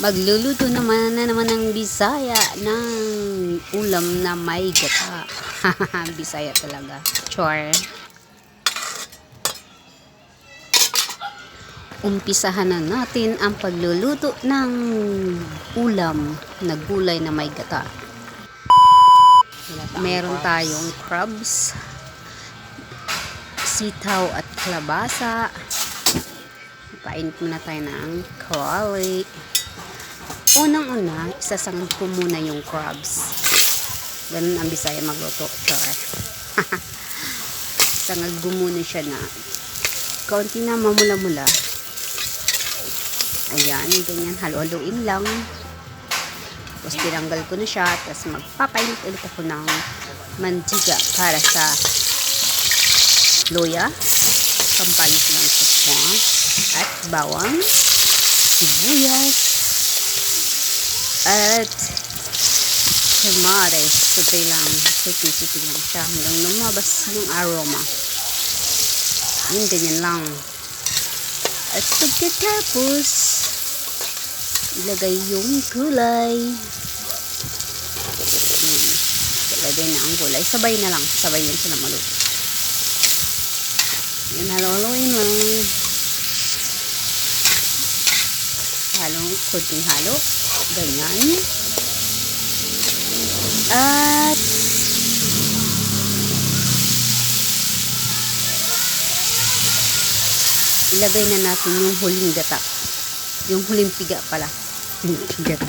Magluluto naman na naman ng Bisaya ng ulam na may gata. Bisaya talaga. Chor. Umpisahan na natin ang pagluluto ng ulam na gulay na may gata. Meron tayong crabs, sitaw at kalabasa. Painit muna tayo ng kawali. Unang-una, isasangad ko muna yung crabs. Ganun ang bisaya magluto. Char. Sangag ko muna siya na kaunti na mamula-mula. Ayan, ganyan. Halo-haloin lang. Tapos tinanggal ko na siya. Tapos magpapainit ulit ako ng mantika para sa loya. Pampalit lang sa swan. At bawang. Sibuyas. At kamares. Puti lang. Puti-puti lang siya hanggang lumabas yung aroma. Yun, ganyan lang. At pagkatapos, ilagay yung gulay. Ilagay na ang gulay. Sabay na lang. Sabay yan sila maluto. Yan, halo-haloin lang. Halong kunting halo. Ganyan. At ilagay na natin yung huling gata. Yung huling piga pala. gata.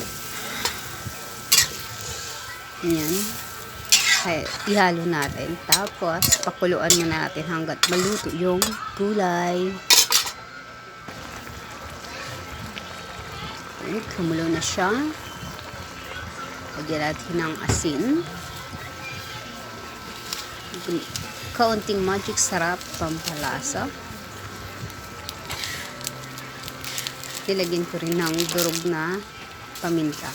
Yan. Ay, ihalo natin. Tapos, pakuluan muna natin hanggat maluto yung gulay. Ay, kumulo na siya. Lagyan natin ng asin. Kaunting magic sarap pampalasa. Nilagyan ko rin ng durog na paminta.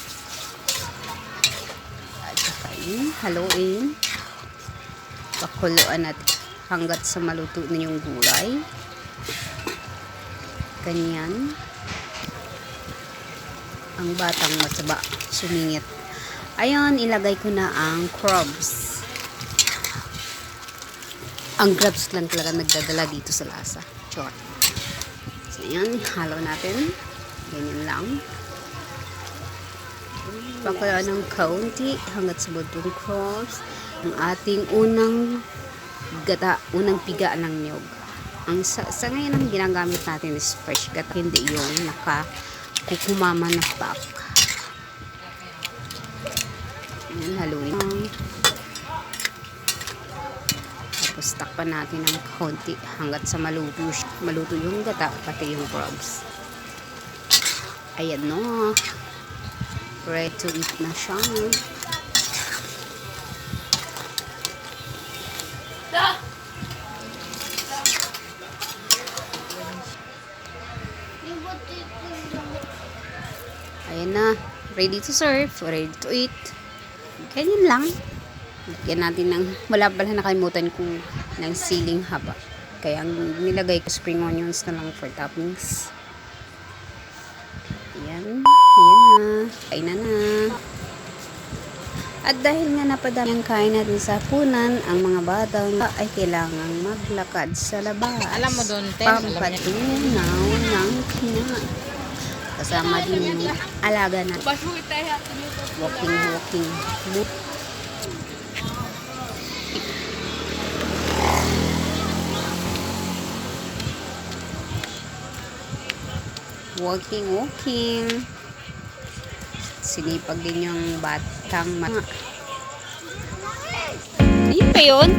At saka yun, haluin. Pakuluan at hanggat sa maluto na yung gulay. Ganyan. Ang batang masaba, sumingit. Ayun, ilagay ko na ang crabs. Ang crabs lang talaga nagdadala dito sa lasa. Chor. So, yan. Halo natin. Ganyan lang. Pakula ng kaunti hanggat sa butong cross. Ang ating unang gata, unang piga ng niyog. Ang sa, sa ngayon ang ginagamit natin is fresh gat, hindi yung naka kukumama na pack. Yan, haluin. Tapos takpan natin ng konti hanggat sa maluto, maluto yung gata pati yung crabs. Ayan no. Ready to eat na siya. Ayan na. Ready to serve. Ready to eat. Ganyan lang. Lagyan natin ng, wala pala nakalimutan kung ng siling haba. Kaya ang nilagay ko spring onions na lang for toppings. Ayan. Ayan na. Kain na na. At dahil nga napadami ang kain natin sa punan, ang mga batang ay kailangang maglakad sa labas. Alam mo doon, Tem. Pampatunaw ng kina. Kasama din yung alaga na walking walking. Walking walking. Sinipag din yung batang mat. Ayun pa yun?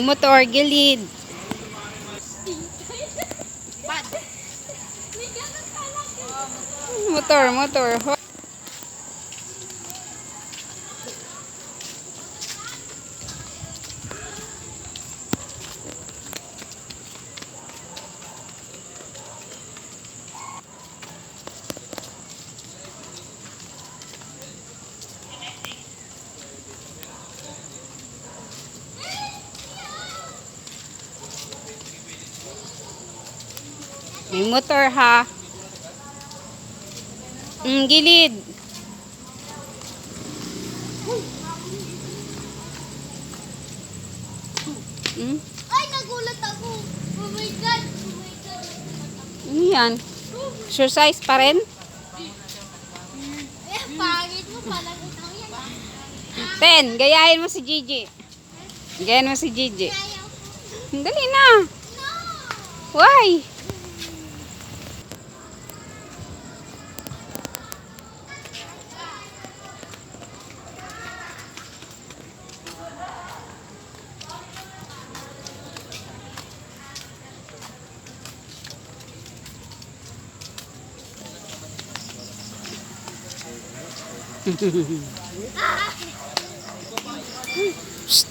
Umotor, gilid. Motor, motor. May motor ha. Mm, gilid. Mm, Ay, nagulat ako. Oh my God. Oh my God. ano yan? Exercise pa rin? Eh, pangit mo pala. Ten, gayahin mo si Gigi. Gayahin mo si Gigi. Dali na. No. Why?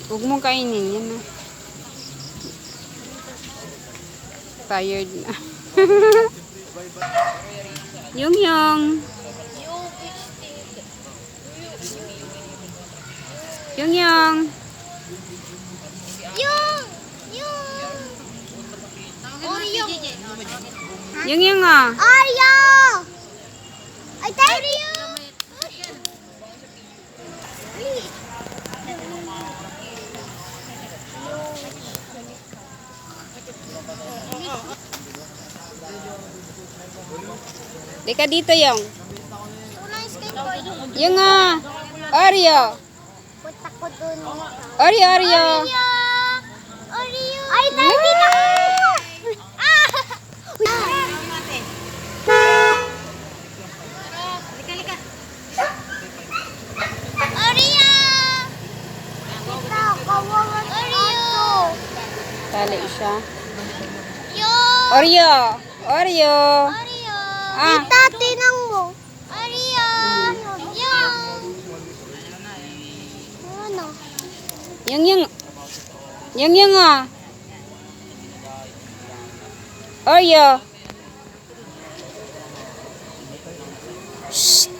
Huwag mong kainin yan na. Tired na. yung yung. Yung yung. Yung! Yung! Oreo! Yung yung ah. Oreo! Ay, Oreo! Di ka dito yung. Yung ah. Oreo. Punta ko dun. Oreo, Oreo. Oreo! Oreo! Ay, nandito na! Ah! Oreo! Tali siya. Oreo. Oreo. Oreo! Ah. Kita, tinang mo. Oreo! Yung! Ano? Yung yung. Yung yung ah. Oreo. Shh.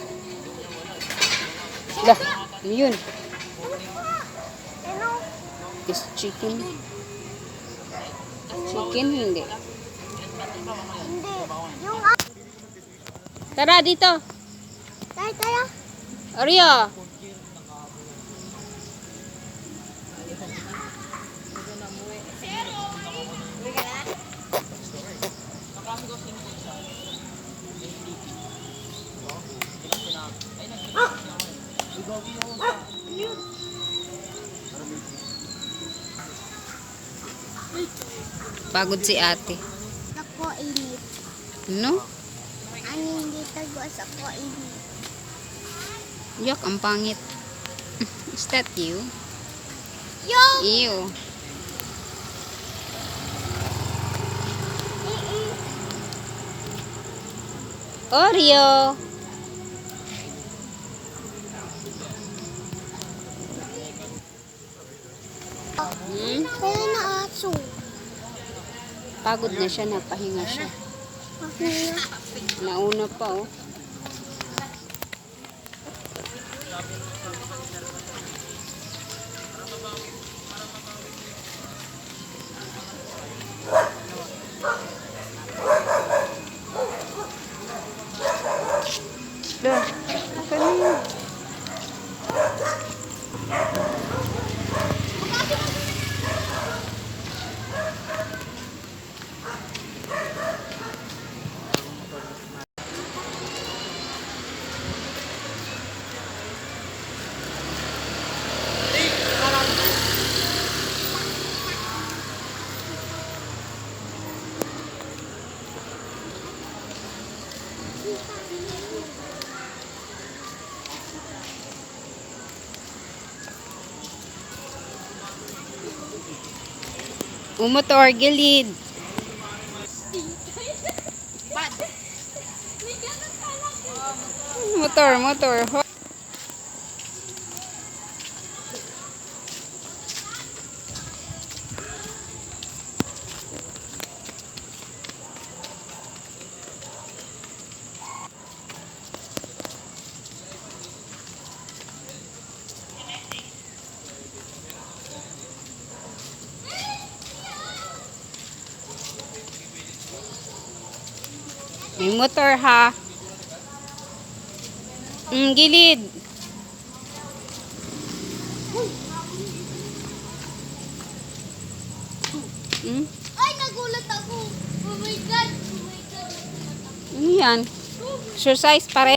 Yun. Ano? Is chicken. Chicken hindi. Hindi. Yung ah. Tara dito. Tayo, tayo. Oreo. Pagod si ate. Ako init. No? Tagos ako init. Yuck, ang pangit. Is that you? Yung! Ew. Oreo. Hmm? Kaya na aso. Pagod na siya, napahinga siya. Bakit? Nauna pa oh. Umotor, gilid. Motor, motor. May motor ha. Mm, gilid. Mm, Ay, nagulat ako. Oh my God. Oh my God. ano yan? Exercise pare.